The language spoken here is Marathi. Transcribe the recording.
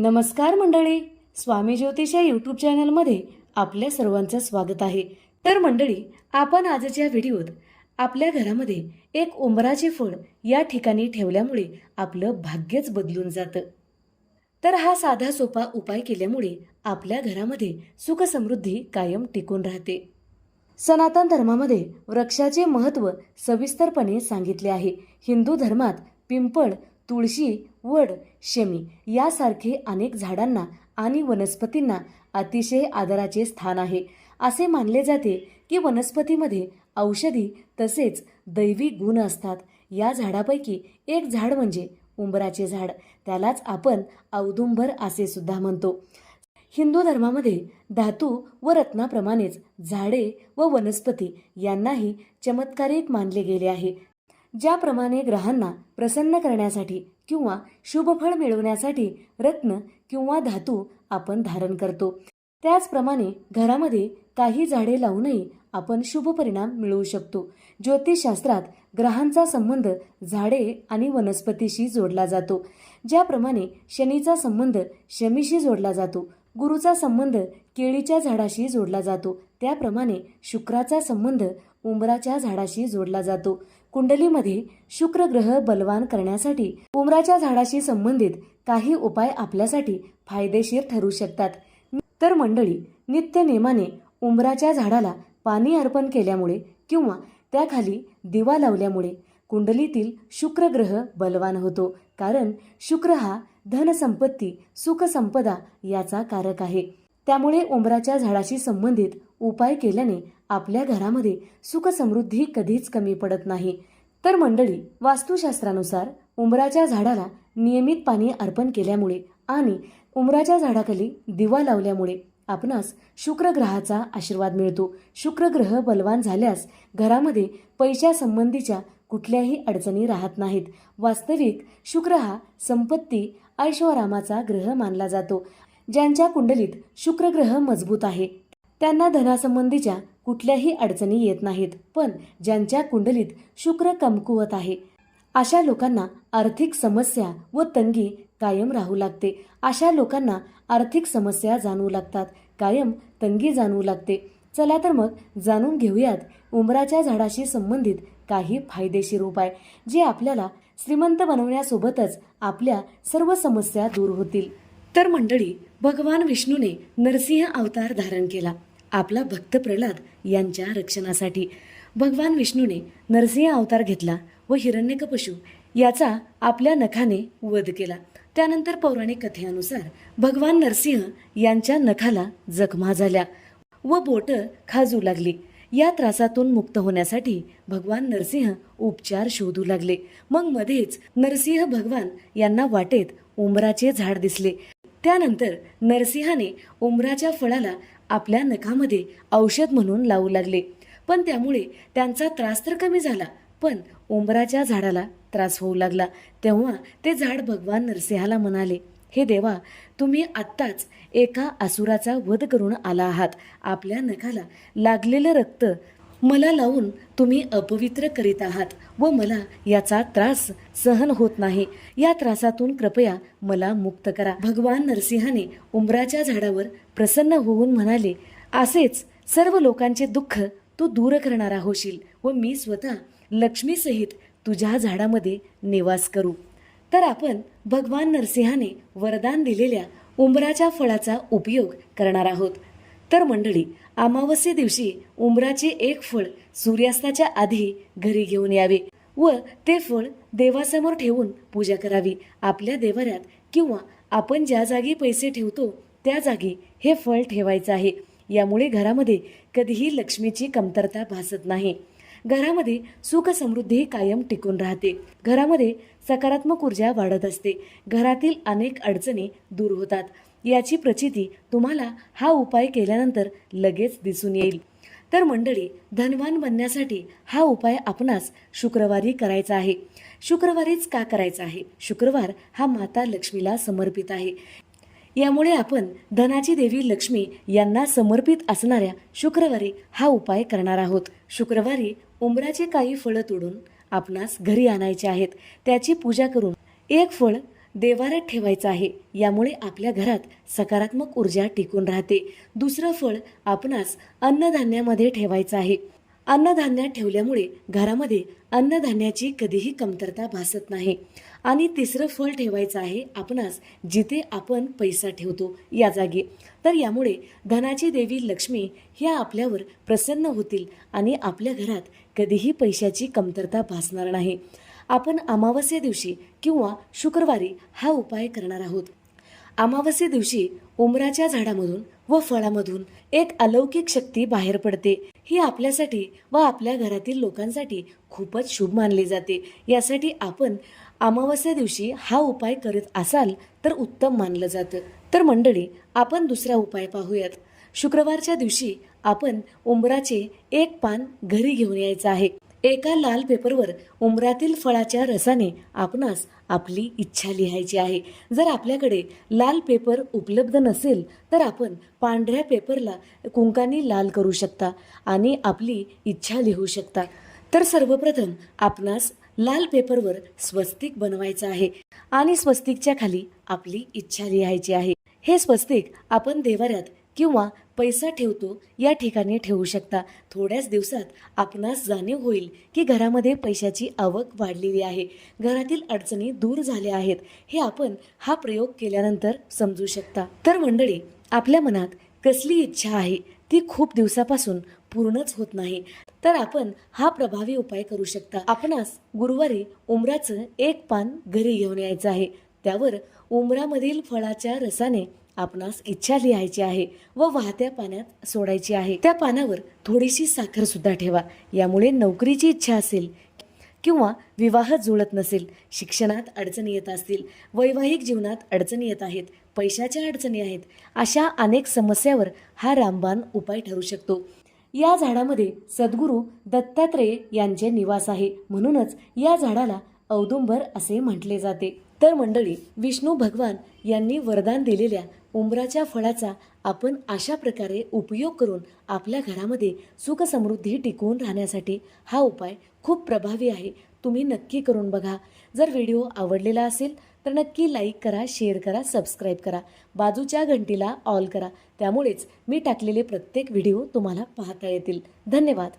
नमस्कार मंडळी स्वामी ज्योतिष या यूट्यूब चॅनलमध्ये आपल्या सर्वांचं स्वागत आहे. तर मंडळी आपण आजच्या व्हिडिओत आपल्या घरामध्ये एक उंबराचे फळ या ठिकाणी ठेवल्यामुळे आपलं भाग्यच बदलून जातं. तर हा साधा सोपा उपाय केल्यामुळे आपल्या घरामध्ये सुखसमृद्धी कायम टिकून राहते. सनातन धर्मामध्ये वृक्षाचे महत्त्व सविस्तरपणे सांगितले आहे. हिंदू धर्मात पिंपळ तुळशी वड शमी यासारखे अनेक झाडांना आणि वनस्पतींना अतिशय आदराचे स्थान आहे. असे मानले जाते की वनस्पतीमध्ये औषधी तसेच दैवी गुण असतात. या झाडापैकी एक झाड म्हणजे उंबराचे झाड. त्यालाच आपण औदुंबर असे सुद्धा म्हणतो. हिंदू धर्मामध्ये धातू व रत्नाप्रमाणेच झाडे व वनस्पती यांनाही चमत्कारिक मानले गेले आहे. ज्याप्रमाणे ग्रहांना प्रसन्न करण्यासाठी किंवा शुभफळ मिळवण्यासाठी रत्न किंवा धातू आपण धारण करतो. त्याचप्रमाणे घरामध्ये काही झाडे लावूनही आपण शुभ परिणाम मिळवू शकतो. ज्योतिषशास्त्रात ग्रहांचा संबंध झाडे आणि वनस्पतीशी जोडला जातो. ज्याप्रमाणे शनीचा संबंध शमीशी जोडला जातो. गुरुचा संबंध केळीच्या झाडाशी जोडला जातो. त्याप्रमाणे शुक्राचा संबंध उंबराच्या झाडाशी जोडला जातो. कुंडलीमध्ये शुक्र ग्रह बलवान करण्यासाठी उमराच्या झाडाशी संबंधित काही उपाय आपल्यासाठी फायदेशीर ठरू शकतात. तर मंडळी नित्य नेमाने उंबराच्या झाडाला पाणी अर्पण केल्यामुळे किंवा त्याखाली दिवा लावल्यामुळे कुंडलीतील शुक्र ग्रह बलवान होतो कारण शुक्र हा धनसंपत्ती सुखसंपदा याचा कारक आहे. त्यामुळे उंबराच्या झाडाशी संबंधित उपाय केल्याने आपल्या घरामध्ये सुखसमृद्धी कधीच कमी पडत नाही. तर मंडळी वास्तुशास्त्रानुसार उंबराच्या झाडाला नियमित पाणी अर्पण केल्यामुळे आणि उंबराच्या झाडाखाली दिवा लावल्यामुळे आपणास शुक्र ग्रहाचा आशीर्वाद मिळतो. शुक्र ग्रह बलवान झाल्यास घरामध्ये पैशासंबंधीच्या कुठल्याही अडचणी राहत नाहीत. वास्तविक शुक्र हा संपत्ती ऐशोआरामाचा ग्रह मानला जातो ज्यांच्या कुंडलीत शुक्र ग्रह मजबूत आहे. त्यांना धनासंबंधीच्या कुठल्याही अडचणी येत नाहीत पण ज्यांच्या कुंडलीत शुक्र कमकुवत आहे. अशा लोकांना आर्थिक समस्या व तंगी कायम राहू लागते. अशा लोकांना आर्थिक समस्या जाणवू लागतात. कायम तंगी जाणवू लागते. चला तर मग जाणून घेऊयात उंबराच्या झाडाशी संबंधित काही फायदेशीर उपाय जे आपल्याला श्रीमंत बनवण्यासोबतच आपल्या सर्व समस्या दूर होतील. तर मंडळी भगवान विष्णूने नरसिंह अवतार धारण केला. आपला भक्त प्रल्हाद यांच्या रक्षणासाठी. भगवान विष्णूने नरसिंह अवतार घेतला व हिरण्यकपशू याचा आपल्या नखाने वध केला. त्यानंतर पौराणिक कथेनुसार भगवान नरसिंह यांच्या नखाला जखमा झाल्या व बोट खाजू लागली. या त्रासातून मुक्त होण्यासाठी भगवान नरसिंह उपचार शोधू लागले. मग मध्येच नरसिंह भगवान यांना वाटेत उंबराचे झाड दिसले. त्यानंतर नरसिंहाने उंबराच्या फळाला आपल्या नखामध्ये औषध म्हणून लावू लागले. पण त्यामुळे त्यांचा त्रास तर कमी झाला पण उंबराच्या झाडाला त्रास होऊ लागला. तेव्हा ते झाड भगवान नरसिंहाला म्हणाले हे देवा तुम्ही आत्ताच एका असुराचा वध करून आला आहात. आपल्या नखाला लागलेलं रक्त मला लावून तुम्ही अपवित्र करीत आहात व मला याचा त्रास सहन होत नाही. या त्रासातून कृपया मला मुक्त करा. भगवान नरसिंहाने उंबराच्या झाडावर प्रसन्न होऊन म्हणाले असेच सर्व लोकांचे दुःख तू दूर करणारा होशील व मी स्वतः लक्ष्मीसहित तुझ्या झाडामध्ये निवास करू. तर आपण भगवान नरसिंहाने वरदान दिलेल्या उंबराच्या फळाचा उपयोग करणार आहोत. तर मंडळी अमावस्ये दिवशी उंबराचे एक फळ सूर्यास्ताच्या आधी घरी घेऊन यावे व ते फळ देवासमोर ठेवून पूजा करावी. आपल्या देवाऱ्यात किंवा आपण ज्या जागी पैसे ठेवतो त्या जागी हे फळ ठेवायचं आहे. यामुळे घरामध्ये कधीही लक्ष्मीची कमतरता भासत नाही. घरामध्ये सुख समृद्धी कायम टिकून राहते. घरामध्ये सकारात्मक ऊर्जा वाढत असते. घरातील अनेक अडचणी दूर होतात. याची प्रचिती तुम्हाला हा उपाय केल्यानंतर लगेच दिसून येईल. तर मंडळी धनवान बनण्यासाठी हा उपाय आपणास शुक्रवारी करायचा आहे. शुक्रवारीच का करायचा आहे? शुक्रवार हा माता लक्ष्मीला समर्पित आहे. यामुळे आपण धनाची देवी लक्ष्मी यांना समर्पित असणाऱ्या शुक्रवारी हा उपाय करणार आहोत. शुक्रवारी उंबराचे काही फळं तोडून आपणास घरी आणायचे आहेत. त्याची पूजा करून एक फळ देवारात ठेवायचा आहे. यामुळे आपल्या घरात सकारात्मक ऊर्जा टिकून राहते. दुसरं फळ आपणास अन्नधान्यामध्ये ठेवायचं आहे. अन्नधान्यात ठेवल्यामुळे घरामध्ये अन्नधान्याची कधीही कमतरता भासत नाही. आणि तिसरं फळ ठेवायचं आहे आपणास जिथे आपण पैसा ठेवतो या जागी. तर यामुळे धनाची देवी लक्ष्मी ह्या आपल्यावर प्रसन्न होतील आणि आपल्या घरात कधीही पैशाची कमतरता भासणार नाही. आपण अमावस्या दिवशी किंवा शुक्रवारी हा उपाय करणार आहोत. अमावस्ये दिवशी उमराच्या झाडामधून व फळामधून एक अलौकिक शक्ती बाहेर पडते. ही आपल्यासाठी व आपल्या घरातील लोकांसाठी खूपच शुभ मानली जाते. यासाठी आपण अमावस्या दिवशी हा उपाय करत असाल तर उत्तम मानलं जातं. तर मंडळी आपण दुसरा उपाय पाहूयात. शुक्रवारच्या दिवशी आपण उंबराचे एक पान घरी घेऊन यायचं आहे. एका लाल पेपरवर उमरातील फळाच्या रसाने आपणास आपली इच्छा लिहायची आहे. जर आपल्याकडे लाल पेपर उपलब्ध नसेल तर आपण पांढऱ्या पेपरला कुंकाने लाल करू शकता आणि आपली इच्छा लिहू शकता. तर सर्वप्रथम आपणास लाल पेपरवर स्वस्तिक बनवायचं आहे आणि स्वस्तिकच्या खाली आपली इच्छा लिहायची आहे. हे स्वस्तिक आपण देवाऱ्यात किंवा पैसा ठेवतो या ठिकाणी ठेवू शकता. थोड्याच दिवसात आपणास जाणीव होईल की घरामध्ये पैशाची आवक वाढलेली आहे. घरातील अडचणी दूर झाल्या आहेत. हे आपण हा प्रयोग केल्यानंतर समजू शकता. तर मंडळी आपल्या मनात कसली इच्छा आहे ती खूप दिवसापासून पूर्णच होत नाही. तर आपण हा प्रभावी उपाय करू शकता. आपणास गुरुवारी उमराचं एक पान घरी घेऊन यायचं आहे. त्यावर उमरामधील फळाच्या रसाने आपणास इच्छा लिहायची आहे व वाहत्या पाण्यात सोडायची आहे. त्या पानावर थोडीशी साखर सुद्धा ठेवा. यामुळे नोकरीची इच्छा असेल किंवा विवाह जुळत नसेल शिक्षणात अडचणी येत असतील वैवाहिक जीवनात अडचणी येत आहेत पैशाच्या अडचणी आहेत अशा अनेक समस्यावर हा रामबाण उपाय ठरू शकतो. या झाडामध्ये सद्गुरू दत्तात्रेय यांचे निवास आहे. म्हणूनच या झाडाला औदुंबर असे म्हटले जाते. तर मंडळी विष्णू भगवान यांनी वरदान दिलेल्या उंबराच्या फळाचा आपण अशा प्रकारे उपयोग करून आपल्या घरामध्ये सुखसमृद्धी टिकवून राहण्यासाठी हा उपाय खूप प्रभावी आहे. तुम्ही नक्की करून बघा. जर व्हिडिओ आवडलेला असेल तर नक्की लाईक करा शेअर करा सबस्क्राईब करा. बाजूच्या घंटीला ऑल करा. त्यामुळेच मी टाकलेले प्रत्येक व्हिडिओ तुम्हाला पाहता येतील. धन्यवाद.